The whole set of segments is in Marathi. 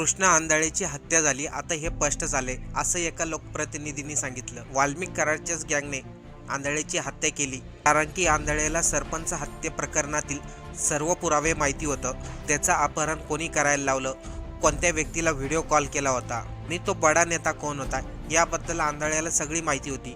कृष्णा आंधळेची हत्या झाली आता हे स्पष्ट झाले असं एका लोकप्रतिनिधींनी सांगितलं. वाल्मिक कराडच्याच गँगने आंधळेची हत्या केली. कारण की आंधळेला सरपंच हत्ये प्रकरणातील सर्व पुरावे माहिती होतं. त्याचं अपहरण कोणी करायला लावलं? कोणत्या व्यक्तीला व्हिडिओ कॉल केला होता? मी तो बडा नेता कोण होता? याबद्दल आंधळ्याला सगळी माहिती होती.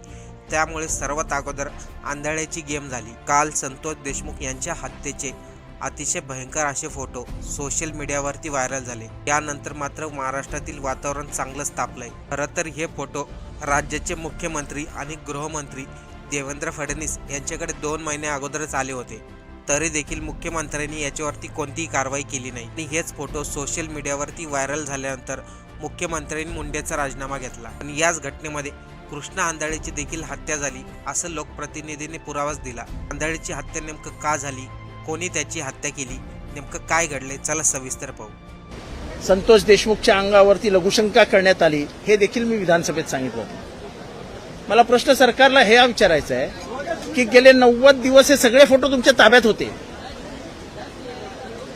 त्यामुळे सर्वात अगोदर आंधळ्याची गेम झाली. काल संतोष देशमुख यांच्या हत्येचे अतिशय भयंकर असे फोटो सोशल मीडियावरती व्हायरल झाले. यानंतर मात्र महाराष्ट्रातील वातावरण चांगलंच तापलंय. खरं तर हे फोटो राज्याचे मुख्यमंत्री आणि गृहमंत्री देवेंद्र फडणवीस यांच्याकडे दोन महिने अगोदरच आले होते. तरी देखील मुख्यमंत्र्यांनी याच्यावरती कोणतीही कारवाई केली नाही. आणि हेच फोटो सोशल मीडियावरती व्हायरल झाल्यानंतर मुख्यमंत्र्यांनी मुंडेचा राजीनामा घेतला. आणि याच घटनेमध्ये कृष्णा आंधळेची देखील हत्या झाली असं लोकप्रतिनिधींनी पुरावाच दिला. आंधळेची हत्या नेमकं का झाली? कोणी त्याची हत्या केली? नेमकं काय घडले चला सविस्तर पाहू. संतोष देशमुखच्या अंगावरती लघुशंका करण्यात आली हे देखील मी विधानसभेत सांगितलं. होतं मला प्रश्न सरकारला हे विचारायचं आहे की गेले नव्वद दिवस हे सगळे फोटो तुमच्या ताब्यात होते.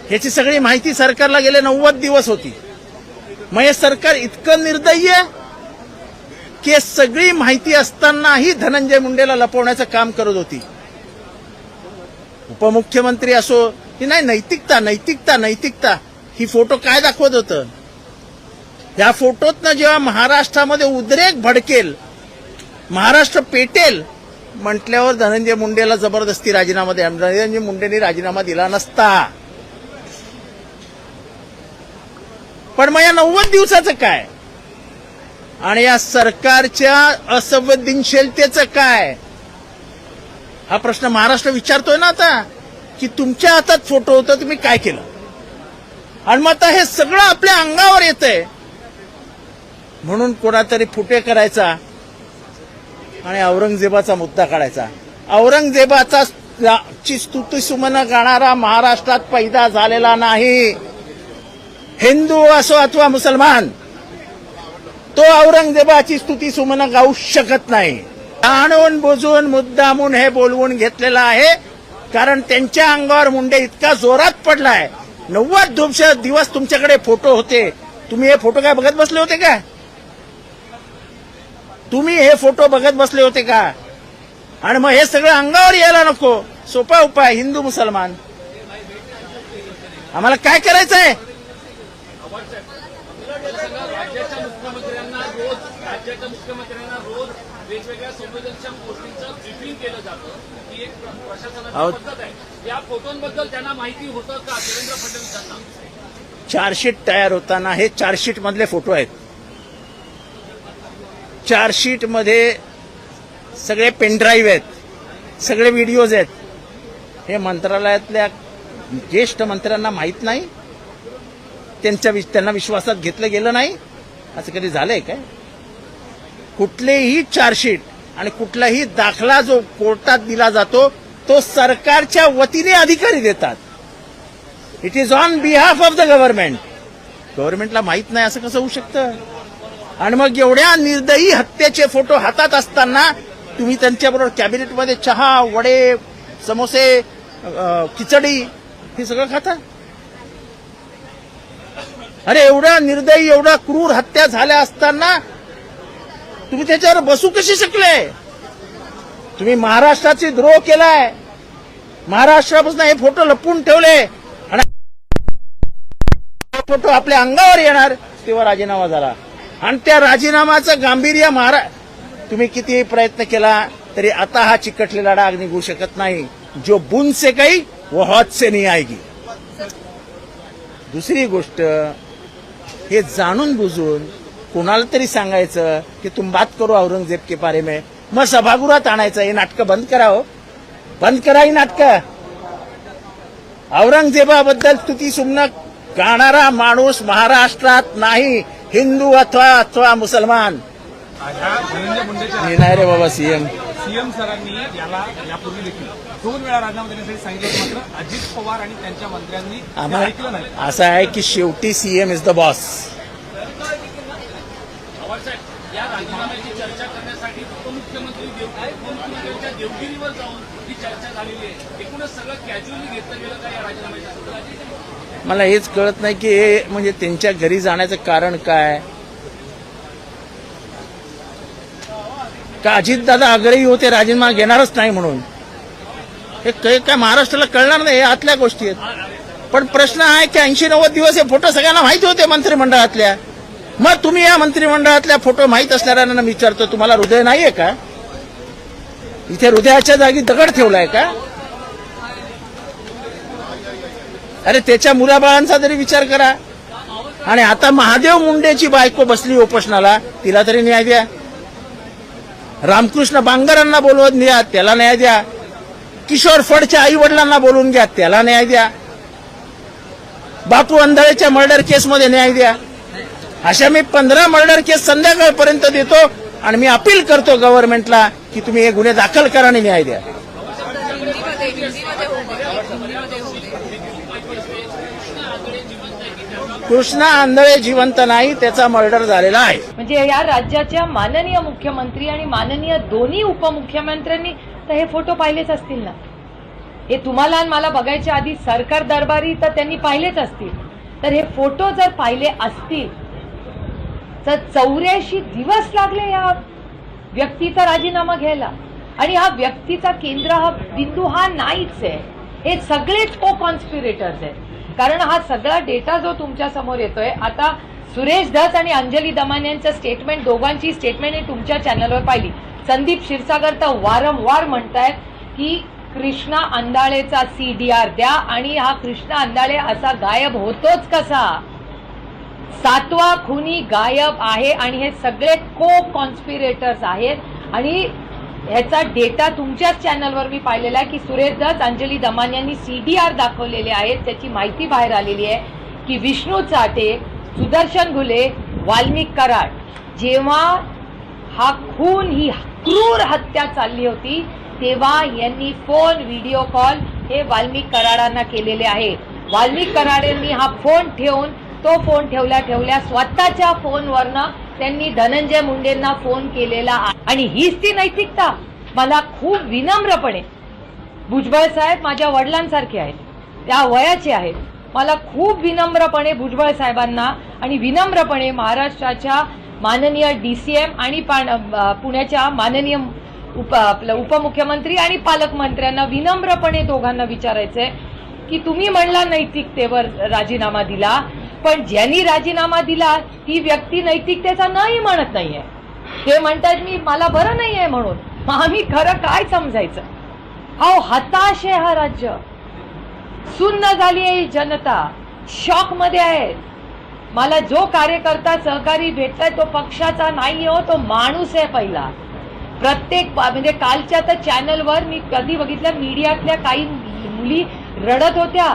ह्याची सगळी माहिती सरकारला गेले नव्वद दिवस होती. मग हे सरकार इतकं निर्दयी की सगळी माहिती असतानाही धनंजय मुंडेला लपवण्याचं काम करत होती. उपमुख्यमंत्री असो की नाही नैतिकता नैतिकता नैतिकता ही फोटो काय दाखवत होतं? या फोटोतनं जेव्हा महाराष्ट्रामध्ये उद्रेक भडकेल महाराष्ट्र पेटेल म्हटल्यावर धनंजय मुंडेला जबरदस्ती राजीनामा द्या. धनंजय मुंडेंनी राजीनामा दिला नसता. पण मग या नव्वद दिवसाचं काय? आणि या सरकारच्या असंवेदनशीलतेचं काय? हा प्रश्न महाराष्ट्र विचारतोय ना आता की तुमच्या हातात फोटो होता तुम्ही काय केलं? आणि मग आता हे सगळं आपल्या अंगावर येतंय. म्हणून कोणातरी फुटे करायचा आणि औरंगजेबाचा मुद्दा काढायचा. औरंगजेबाचा ची स्तुती सुमन गाणारा महाराष्ट्रात पैदा झालेला नाही. हिंदू असो अथवा मुसलमान तो औरंगजेबाची स्तुती सुमन गाऊ शकत नाही. जाणून बुजून मुद्दामून हे बोलवून घेतलेलं आहे. कारण त्यांच्या अंगावर मुंडे इतका जोरात पडलाय. नव्वद दिवस दिवस तुमच्याकडे फोटो होते. तुम्ही हे फोटो काय बघत बसले होते का? तुम्ही हे फोटो बघत बसले होते का? आणि मग हे सगळं अंगावर यायला नको. सोपा उपाय हिंदू मुसलमान. आम्हाला काय करायचंय? आहे. मुख्यमंत्र्यांना राज्याच्या मुख्यमंत्र्यांना वेगवेगळ्या संवेदनशील गोष्टींचं ब्रिफिंग केलं जातं. ही एक. प्रशासनाची पद्धत आहे. या फोटोंबद्दल त्यांना माहिती होतं का देवेंद्र फडणवीसांना? चार्जशीट तयार होताना हे चार्जशीट मधले फोटो आहेत. चार्जशीटमध्ये सगळे पेनड्राईव्ह आहेत. सगळे व्हिडिओज आहेत. हे मंत्रालयातल्या ज्येष्ठ मंत्र्यांना माहीत नाही. त्यांच्या त्यांना विश्वासात घेतलं गेलं नाही. असं कधी झालंय काय? कुठलेही चार्जशीट आणि कुठलाही दाखला जो कोर्टात दिला जातो तो सरकारच्या वतीने अधिकारी देतात. It is on behalf of the government गव्हर्नमेंटला माहीत नाही असं कसं होऊ शकतं? आणि मग एवढ्या निर्दयी हत्येचे फोटो हातात असताना तुम्ही त्यांच्याबरोबर कॅबिनेटमध्ये चहा वडे समोसे खिचडी हे सगळं खाता? अरे एवढ्या निर्दयी एवढ्या क्रूर हत्या झाल्या असताना तुम्ही त्याच्यावर बसू कसे शकले? तुम्ही महाराष्ट्राची द्रोह केलाय. महाराष्ट्रापासून हे फोटो लपवून ठेवले आणि फोटो आपल्या अंगावर येणार तेव्हा राजीनामा झाला. आणि त्या राजीनामाचं गांभीर्य महारा तुम्ही कितीही प्रयत्न केला तरी आता हा चिकटलेला डाग निघू शकत नाही. जो बुन से काही व हॉत से नाही आएगी. दुसरी गोष्ट हे जाणून बुजून कोणाला तरी सांगायचं की तुम बात करो औरंगजेब के बारे में. मग सभागृहात आणायचं हे नाटकं बंद करा हो. बंद करा ही नाटकं. औरंगजेबाबद्दल स्तुती सुमन गाणारा माणूस महाराष्ट्रात नाही हिंदू अथवा अथवा मुसलमान. नाही रे बाबा सीएम. सीएम सरांनी याला यापूर्वी देखील दोन वेळा राजीनामा देण्यासाठी सांगितलं मात्र अजित पवार आणि त्यांच्या मंत्र्यांनी ऐकलं नाही. असं आहे की शेवटी सीएम इज द बॉस देवगिरीवर जाऊन ही चर्चा झालेली आहे. एकूणच सगळं कॅज्युअली घेतलं गेलं का या राजीनाम्याच्या सूत्राची? मला हेच कळत नाही की हे म्हणजे त्यांच्या घरी जाण्याचं कारण काय? का अजितदादा आग्रही होते राजीनामा घेणारच नाही म्हणून? हे काय काय महाराष्ट्राला कळणार नाही हे आतल्या गोष्टी आहेत. पण प्रश्न आहे की ऐंशी नव्वद दिवस हे फोटो सगळ्यांना माहिती होते मंत्रिमंडळातल्या. मग तुम्ही या मंत्रिमंडळातल्या फोटो माहीत असणाऱ्यांना विचारतो तुम्हाला हृदय नाहीये का? इथे हृदयाच्या जागी दगड ठेवलाय का? अरे त्याच्या मुलाबाळांचा तरी विचार करा. आणि आता महादेव मुंडेची बायको बसली उपोषणाला तिला तरी न्याय द्या. रामकृष्ण बांगरांना बोलवत न्या त्याला न्याय द्या. किशोर फडच्या आई वडिलांना बोलवून घ्या त्याला न्याय द्या. बापू अंधळेच्या मर्डर केसमध्ये न्याय द्या. अशा मी पंधरा मर्डर केस संध्याकाळपर्यंत देतो. आणि मी अपील करतो गव्हर्नमेंटला की तुम्ही हे गुन्हे दाखल करा आणि न्याय द्या. कृष्णा आंधळे जिवंत नाही त्याचा मर्डर झालेला आहे. म्हणजे या राज्याच्या माननीय मुख्यमंत्री आणि माननीय दोन्ही उपमुख्यमंत्र्यांनी तर हे फोटो पाहिलेच असतील ना? हे तुम्हाला आणि मला बघायच्या आधी सरकार दरबारी तर त्यांनी पाहिलेच असतील. तर हे फोटो जर पाहिले असतील तर चौऱ्याऐंशी दिवस लागले या व्यक्तीचा राजीनामा घ्यायला. आणि हा व्यक्तीचा केंद्र हा बिंदू हा नाहीच आहे. हे सगळेच को कॉन्स्पिरेटर्स आहेत. कारण हा सगळा डेटा जो तुमच्यासमोर येतोय आता सुरेश धस आणि अंजली दमान यांचं स्टेटमेंट दोघांची स्टेटमेंट हे तुमच्या चॅनलवर पाहिली. संदीप क्षीरसागर तर वारंवार म्हणतायत की कृष्णा अंधाळेचा आर द्या आणि हा कृष्णा अंधाळे असा गायब होतोच कसा? सातवा खुनी गायब आहे आणि हे सगळे को कॉन्स्पिरेटर्स आहेत. आणि ह्याचा डेटा तुमच्याच चॅनलवर मी पाहिलेला आहे की सुरेश दत्त अंजली दमान यांनी सी डी आर दाखवलेले आहेत. त्याची माहिती बाहेर आलेली आहे की विष्णू चाटे सुदर्शन घुले वाल्मिक कराड. जेव्हा हा खून ही क्रूर हत्या चालली होती तेव्हा यांनी फोन व्हिडिओ कॉल हे वाल्मिक कराडांना केलेले आहे. वाल्मिक कराड यांनी हा फोन ठेवून तो फोन ठेवल्या ठेवल्या स्वतःच्या फोनवरनं त्यांनी धनंजय मुंडेंना फोन केलेला आणि हीच ती नैतिकता. मला खूप विनम्रपणे भुजबळ साहेब माझ्या वडिलांसारखे आहेत त्या वयाचे आहेत. मला खूप विनम्रपणे भुजबळ साहेबांना आणि विनम्रपणे महाराष्ट्राच्या माननीय डी सी एम आणि पाण- पुण्याच्या माननीय उप आपलं उपमुख्यमंत्री आणि पालकमंत्र्यांना विनम्रपणे दोघांना विचारायचंय की तुम्ही म्हणला नैतिकतेवर राजीनामा दिला पण ज्यांनी राजीनामा दिला ती व्यक्ती नैतिकतेचा नाही म्हणत नाहीये. ते म्हणतात मी मला बरं नाही आहे म्हणून. मग आम्ही खरं काय समजायचं? अहो हताश आहे हा राज्य. सुन्न झाली आहे ही जनता. शॉकमध्ये आहे. मला जो कार्यकर्ता सहकारी भेटलाय तो पक्षाचा नाही हो तो माणूस आहे पहिला. प्रत्येक म्हणजे कालच्या तर चॅनलवर मी कधी बघितलं मीडियातल्या काही मुली रडत होत्या.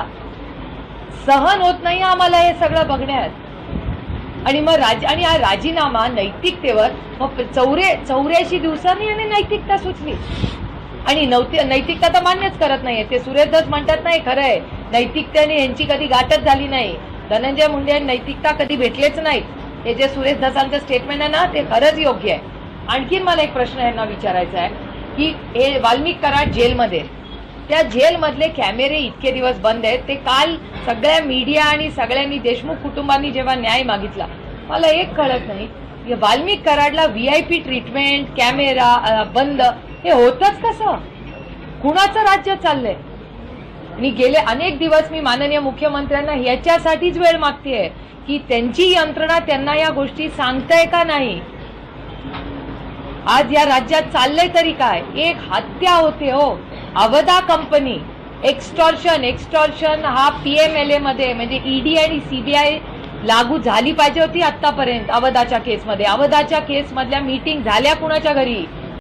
सहन होत नाही आम्हाला हे सगळं बघण्यात आणि मग राज आणि हा राजीनामा नैतिकतेवर मग चौरे चौऱ्याऐंशी दिवसांनी आणि नैतिकता सुचली आणि नौति नैतिकता तर मान्यच करत नाहीये. ते सुरेश म्हणतात नाही खरं आहे नैतिकतेने यांची कधी गाठच झाली नाही. धनंजय मुंडे यांनी नैतिकता कधी भेटलेच नाहीत. हे जे सुरेशदासांचं स्टेटमेंट आहे ना ते खरंच योग्य आहे. आणखीन मला एक प्रश्न यांना विचारायचा आहे की हे वाल्मिक कराड जेलमध्ये त्या जेलमधले कॅमेरे इतके दिवस बंद आहेत ते काल सगळ्या मीडिया आणि सगळ्यांनी देशमुख कुटुंबांनी जेव्हा न्याय मागितला मला एक कळत नाही Valmik कराडला V I P treatment camera बंद हे होतच कसं? कुणाचं राज्य चाललंय? आणि गेले अनेक दिवस मी माननीय मुख्यमंत्र्यांना याच्यासाठीच वेळ मागतेय की त्यांची यंत्रणा त्यांना या गोष्टी सांगताय का नाही? आज या राज्यात चाललंय तरी काय? एक हत्या होते हो. अवधा कंपनी एक्स्टॉर्शन एक्स्टॉर्शन हा पी एम एल एमध्ये म्हणजे ईडी आणि सीबीआय लागू झाली पाहिजे होती आत्तापर्यंत अवधाच्या केसमध्ये अवधाच्या केसमधल्या मीटिंग झाल्या कुणाच्या घरी?